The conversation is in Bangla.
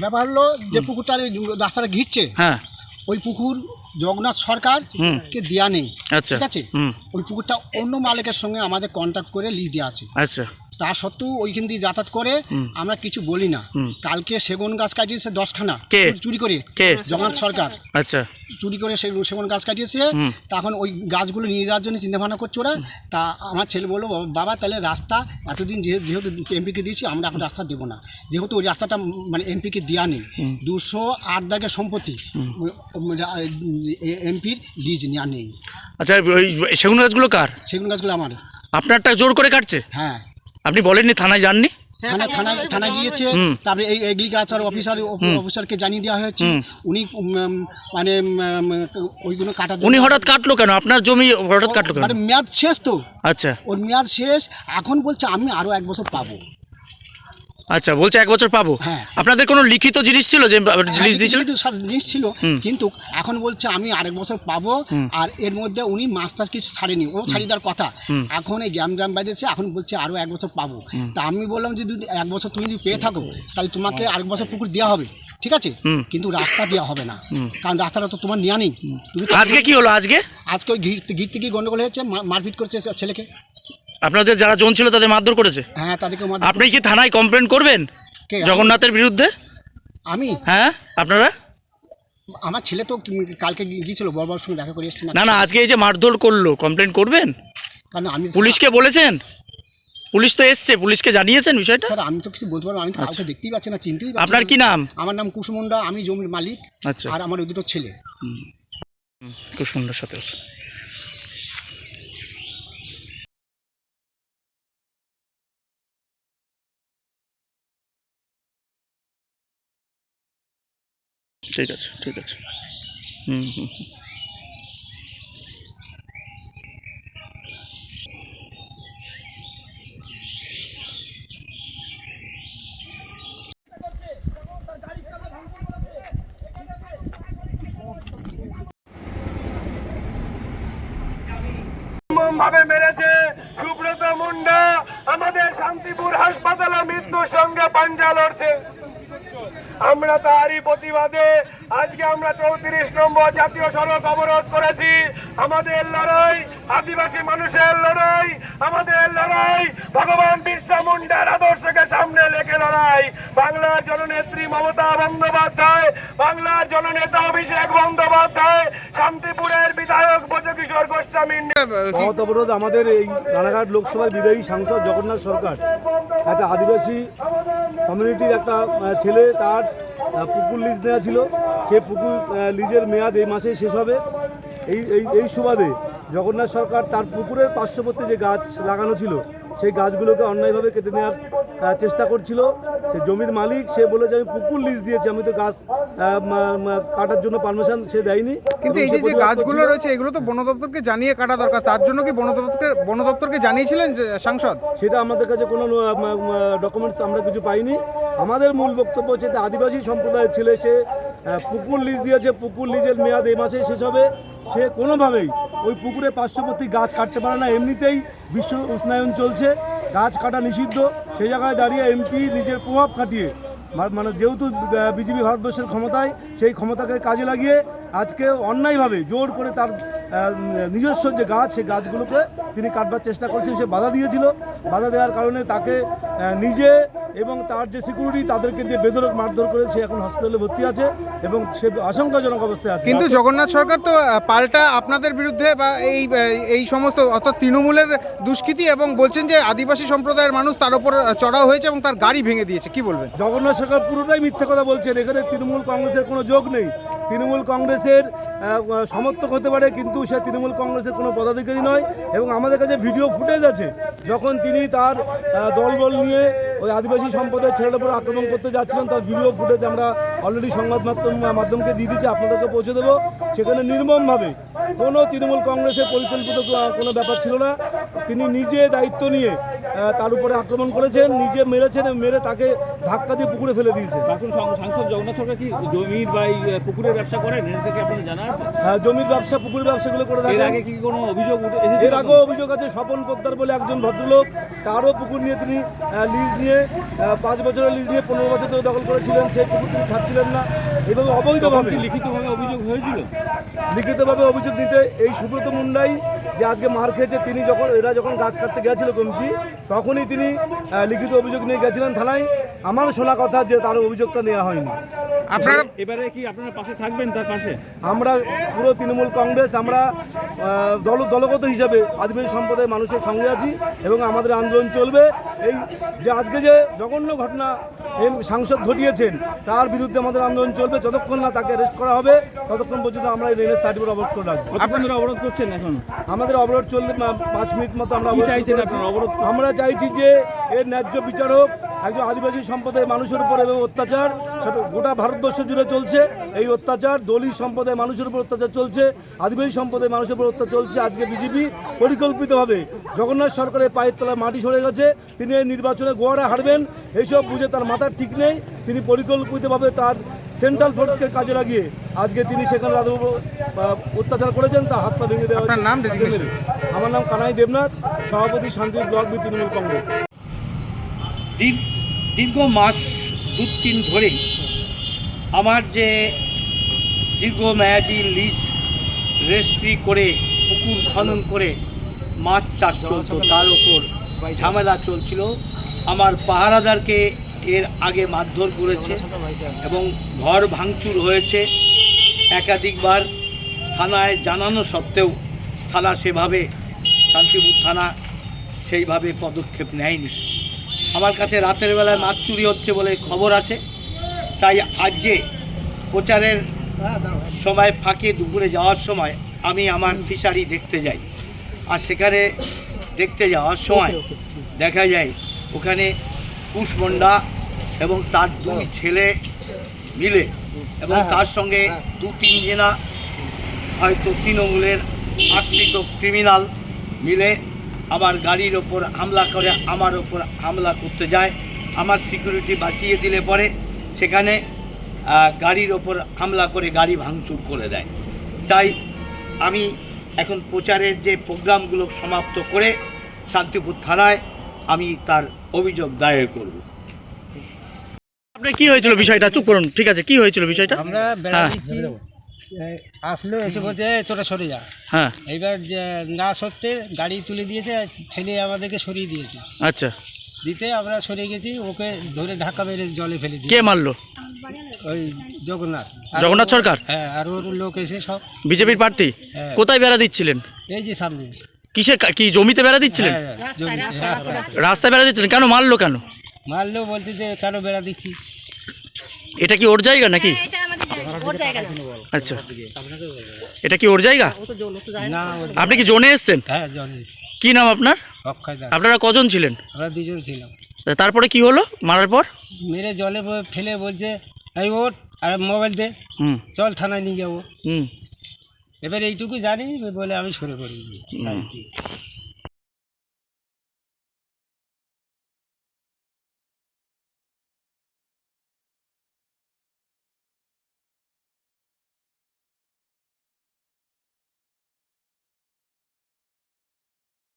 ব্যাপার হলো যে পুকুরটা রাস্তাটা ঘিরছে হ্যাঁ। ওই পুকুর জগন্নাথ সরকার। কে দেয়া নেই আচ্ছা। ঠিক আছে? ওই পুকুরটা অন্য মালিকের সঙ্গে আমাদের কন্ট্যাক্ট করে লিজ দেওয়া আছে। আচ্ছা। তা সত্ত্বেও ওইখান দিয়ে যাতায়াত করে আমরা কিছু বলি না। কালকে সেগুন গাছ কাটিয়েছে দশখানা। চুরি করে? জগন্নাথ সরকার। আচ্ছা। চুরি করে সে সেগুন গাছ কাটিয়েছে। তখন ওই গাছগুলো নিয়ে যাওয়ার জন্য চিন্তা ভাবনা করছে ওরা। তা আমার ছেলে বলল "বাবা- তাহলে রাস্তা এতদিন যেহে- যেহেতু এমপিকে দিয়েছি আমরা এখন রাস্তা দেবো না। যেহেতু ওই রাস্তাটা মানে এমপিকে দেওয়া নেই। দুশো আট দাগের সম্পত্তি। এমপির লিজ নেওয়া নেই। আচ্ছা ওই সেগুন গাছগুলো কার? সেগুন গাছগুলো আমার। আপনারটা জোর করে কাটছে? হ্যাঁ। আপনি বলেননি থানায় যাননি? থানায় থানায় থানায় গিয়েছে তারপরে এই এগ্রিকালচার অফিসার অফিসারকে জানিয়ে দেওয়া হয়েছে। উনি মানে ওইগুলো কাটা উনি হঠাৎ কাটলো কেন? আপনার জমি হঠাৎ কাটলো কেন? মানে মেয়াদ শেষ তো। আচ্ছা। ওর মেয়াদ শেষ। এখন বলছে আমি আরও এক বছর পাবো। আচ্ছা বলছে এক বছর পাবো। হ্যাঁ। আপনাদের কোনো লিখিত জিনিস ছিল যে জিনিস দিয়েছিল? জিনিস ছিল কিন্তু এখন বলছে আমি আরেক বছর পাবো আর এর মধ্যে উনি মাছ টাছ কিছু ছাড়েনি ও ছাড়িয়ে দেওয়ার কথা। এখন এই গ্যাম গ্যাম বাজেছে এখন বলছে আরও এক বছর পাবো। তা আমি বললাম যে যদি এক বছর তুমি যদি পেয়ে থাকো তাহলে তোমাকে আরেক বছর পুকুর দেওয়া হবে ঠিক আছে? কিন্তু রাস্তা দেওয়া হবে না। কারণ রাস্তাটা তো তোমার নেওয়া নেই। তুমি আজকে কি হলো? আজকে? আজকে ওই ঘিরতে ঘিরতে গিয়ে গন্ডগোল হয়েছে মারপিট করছে ছেলেকে। আপনাদের যারা জন ছিল তাদের মারধর করেছে? হ্যাঁ তাদেরকে আপনি কি থানায় কমপ্লেন করবেন? কে? জগন্নাথের বিরুদ্ধে? আমি? হ্যাঁ আপনারা? আমার ছেলে তো কি- কালকে গি- গিয়েছিল বড় বড় সঙ্গে দেখা করে এসছে না? না না আজকে এই যে মারধর করল কমপ্লেন করবেন? কারণ আমি পুলিশকে বলেছেন? পুলিশ তো এসছে পুলিশকে জানিয়েছেন বিষয়টা? স্যার আমি তো কিছু বলতে পারব না, আমি তো কাউকে দেখতেই পাচ্ছি না চিনতেই পাচ্ছি আপনার না। কি নাম? আমার নাম কুসুমন্ডা আমি জমির মালিক আচ্ছা। আর আমার ওই দুটো ছেলে। খুব সুন্দর সাথে। ঠিক আছে ঠিক আছে। হুম। ভাবে মেরেছে সুব্রত মুন্ডা। আমাদের শান্তিপুর হাসপাতালে মৃত্যুর সঙ্গে পাঞ্জা লড়ছে। আমরা তারই প্রতিবাদে আজকে আমরা চৌত্রিশ নম্বর জাতীয় সড়ক অবরোধ করেছি। আমাদের লড়াই, আদিবাসী মানুষের লড়াই, আমাদের লড়াই। ভগবান বিরসা মুন্ডার আদর্শকে সামনে লেখে লড়াই। বাংলার জননেত্রী মমতা বন্দ্যোপাধ্যায়, বাংলার জননেতা অভিষেক বন্দ্যোপাধ্যায়, শান্তিপুরের বিধায়ক ব্রজকিশোর গোস্বামীর মহৎ অবরোধ আমাদের এই রানাঘাট লোকসভার বিদায়ী সাংসদ জগন্নাথ সরকার। একটা আদিবাসী কমিউনিটির একটা ছেলে, তার পুকুর লিজ নেওয়া ছিল। সে পুকুর লিজের মেয়াদ এই মাসে শেষ হবে। এই এই এই সুবাদে জগন্নাথ সরকার তার পুকুরের পার্শ্ববর্তী যে গাছ লাগানো ছিল, সেই গাছগুলোকে অন্যায়ভাবে কেটে নেওয়ার চেষ্টা করছিল। সে জমির মালিক সে বলেছে আমি পুকুর লিজ দিয়েছি আমি তো গাছ কাটার জন্য পারমিশন সে দেয়নি। কিন্তু এই যে যে গাছগুলো রয়েছে এগুলো তো বন দপ্তরকে জানিয়ে কাটা দরকার। তার জন্য কি বন দপ্তরকে বন দপ্তরকে জানিয়েছিলেন যে সাংসদ? সেটা আমাদের কাছে কোনো ডকুমেন্টস আমরা কিছু পাইনি। আমাদের মূল বক্তব্য হচ্ছে আদিবাসী সম্প্রদায়ের ছেলে সে পুকুর লিজ দিয়েছে। পুকুর লিজের মেয়াদ এ মাসে শেষ হবে। সে কোনোভাবেই ওই পুকুরে পার্শ্ববর্তী গাছ কাটতে পারে না। এমনিতেই বিশ্ব উষ্ণায়ন চলছে। গাছ কাটা নিষিদ্ধ। সেই জায়গায় দাঁড়িয়ে এমপি নিজের প্রভাব খাটিয়ে মানে যেহেতু বিজেপি ভারতবর্ষের ক্ষমতায়, সেই ক্ষমতাকে কাজে লাগিয়ে আজকে অন্যায়ভাবে জোর করে তার নিজস্ব যে গাছ, সেই গাছগুলোকে তিনি কাটবার চেষ্টা করছেন, সে বাধা দিয়েছিল। বাধা দেওয়ার কারণে তাকে নিজে এবং তার যে সিকিউরিটি তাদেরকে দিয়ে বেদরক মারধর করে সে এখন হসপিটালে ভর্তি আছে এবং সে আশঙ্কাজনক অবস্থায় আছে। কিন্তু জগন্নাথ সরকার তো পাল্টা আপনাদের বিরুদ্ধে বা এই এই সমস্ত অর্থাৎ তৃণমূলের দুষ্কৃতি এবং বলছেন যে আদিবাসী সম্প্রদায়ের মানুষ তার উপর চড়াও হয়েছে এবং তার গাড়ি ভেঙে দিয়েছে। কি বলবেন? জগন্নাথ সরকার পুরোটাই মিথ্যে কথা বলছেন। এখানে তৃণমূল কংগ্রেসের কোনো যোগ নেই। তৃণমূল কংগ্রেসের সমর্থক হতে পারে, কিন্তু সে তৃণমূল কংগ্রেসের কোনো পদাধিকারী নয় এবং আমাদের কাছে ভিডিও ফুটেজ আছে, যখন তিনি তার দলবল নিয়ে ওই আদিবাসী সম্প্রদায়ের ছেলেটার উপর আক্রমণ করতে যাচ্ছিলেন, তার ভিডিও ফুটেজ আমরা অলরেডি সংবাদ মাধ্যম মাধ্যমকে দিয়ে দিচ্ছি আপনাদেরকে পৌঁছে দেবো। সেখানে নির্মমভাবে কোনো তৃণমূল কংগ্রেসের পরিকল্পিত কোনো ব্যাপার ছিল না। তিনি নিজে দায়িত্ব নিয়ে তার উপরে আক্রমণ করেছেন নিজে মেরেছেন মেরে তাকে ধাক্কা দিয়ে পুকুরে ফেলে দিয়েছেন। সাংসদ জগন্নাথ সরকার কি জমির বা পুকুরের ব্যবসা করেন? থেকে জানা হ্যাঁ, জমির ব্যবসা পুকুরের ব্যবসাগুলো করে এর থাকেন। আগে কি কোনো অভিযোগ এর আগেও অভিযোগ আছে স্বপন পোদ্দার বলে একজন ভদ্রলোক তারও পুকুর নিয়ে তিনি লিজ নিয়ে পাঁচ বছরের লিজ নিয়ে পনেরো বছর ধরে দখল করেছিলেন সেই পুকুর তিনি ছাড়ছিলেন না। এভাবে অবৈধভাবে। লিখিতভাবে অভিযোগ হয়েছিল? লিখিতভাবে অভিযোগ নিতে এই সুব্রত মুন্ডাই যে আজকে মার খেয়েছে তিনি যখন এরা যখন গাছ কাটতে গেছিল কমিটি তখনই তিনি লিখিত অভিযোগ নিয়ে গেছিলেন থানায়। আমার শোনা কথা যে তার অভিযোগটা নেওয়া হয়নি। আপনারা এবারে কি আপনারা পাশে থাকবেন তার পাশে? আমরা পুরো তৃণমূল কংগ্রেস আমরা দল দলগত হিসাবে আদিবাসী সম্প্রদায়ের মানুষের সঙ্গে আছি এবং আমাদের আন্দোলন চলবে। এই যে আজকে যে জঘন্য ঘটনা এম সাংসদ ঘটিয়েছেন তার বিরুদ্ধে আমাদের আন্দোলন চলবে। যতক্ষণ না তাকে অ্যারেস্ট করা হবে ততক্ষণ পর্যন্ত আমরা এই রেলের থার্টি অবরোধ করে রাখব। আপনারা অবরোধ করছেন এখন? আমাদের অবরোধ চললে পাঁচ মিনিট মতো আমরা অবরোধ? আমরা চাইছি যে এর ন্যায্য বিচারক একজন আদিবাসী সম্প্রদায়ের মানুষের উপর এভাবে অত্যাচার সেটা গোটা ভারতবর্ষ জুড়ে চলছে। এই অত্যাচার দলিত সম্প্রদায়ের মানুষের উপর অত্যাচার চলছে আদিবাসী সম্প্রদায়ের মানুষের উপর অত্যাচার চলছে। আজকে বিজেপি পরিকল্পিতভাবে জগন্নাথ সরকারের পায়ের তলায় মাটি সরে গেছে। তিনি এই নির্বাচনে গোয়ারে হারবেন এইসব বুঝে তার মাথার ঠিক নেই। তিনি পরিকল্পিতভাবে তার সেন্ট্রাল ফোর্সকে কাজে লাগিয়ে আজকে তিনি সেখানে রাধব অত্যাচার করেছেন তার হাত পা ভেঙে দেওয়া নাম আমার নাম কানাই দেবনাথ সভাপতি শান্তি ব্লক বি তৃণমূল কংগ্রেস। দীর্ঘ মাস দু তিন ধরেই আমার যে দীর্ঘমেয়াদী লিজ রেজিস্ট্রি করে, পুকুর খনন করে মাছ চাষ চলতো, তার ওপর ঝামেলা চলছিল। আমার পাহারাদারকে এর আগে মারধর করেছে এবং ঘর ভাঙচুর হয়েছে। একাধিকবার থানায় জানানো সত্ত্বেও থানা সেভাবে, শান্তিপুর থানা সেইভাবে পদক্ষেপ নেয়নি। আমার কাছে রাতের বেলায় মাছ চুরি হচ্ছে বলে খবর আসে। তাই আজকে প্রচারের সময় ফাঁকে দুপুরে যাওয়ার সময় আমি আমার ফিশারি দেখতে যাই। আর সেখানে দেখতে যাওয়ার সময় দেখা যায় ওখানে কুশমন্ডা এবং তার দুই ছেলে মিলে এবং তার সঙ্গে দু তিন জনা হয়তো তৃণমূলের আশ্রিত ক্রিমিনাল মিলে আমার গাড়ির ওপর হামলা করে আমার ওপর হামলা করতে যায়। আমার সিকিউরিটি বাঁচিয়ে দিলে পরে সেখানে গাড়ির ওপর হামলা করে গাড়ি ভাঙচুর করে দেয়। তাই আমি এখন প্রচারের যে প্রোগ্রামগুলো সমাপ্ত করে শান্তিপুর থানায় আমি তার অভিযোগ দায়ের করব। আপনার কি হয়েছিল বিষয়টা? চুপ করুন ঠিক আছে কি হয়েছিল বিষয়টা? আমরা হ্যাঁ। আসলো এসে বলতে "এই, তোরা সরে যা। হ্যাঁ। এইবার যে না সরতে গাড়ি তুলে দিয়েছে আর ছেলে আমাদেরকে সরিয়ে দিয়েছে। আচ্ছা। দিতে আমরা সরে গেছি ওকে ধরে ধাক্কা মেরে জলে ফেলে দিই কে মারলো? ওই জগন্নাথ। আর জগন্নাথ ওর- সরকার? হ্যাঁ আর ওর লোক এসে সব বিজেপির প্রার্থী? হ্যাঁ। কোথায় বেড়া দিচ্ছিলেন? এই যে সামনে। কিসের কা- কি জমিতে বেড়া দিচ্ছিলেন? হ্যাঁ, জমি- রাস্তা রাস্তায় বেড়া দিচ্ছিলেন? কেন মারলো কেন? মারলেও বলতে যে কেন বেড়া দিচ্ছি এটা কি ওর জায়গা নাকি? এটা জায়গা। না আচ্ছা। এটা কি ওর জায়গা? না। আপনি কি জোনে এসছেন? হ্যাঁ কি নাম আপনার? আপনারা কজন ছিলেন? আমরা দুজন ছিলাম। তারপরে কি হলো? মারার পর? মেরে জলে ফেলে বলছে এই আর মোবাইল দে। হুম। চল থানায় নিয়ে যাব। হুম। এবার এইটুকু জানি বলে আমি সরে পড়ি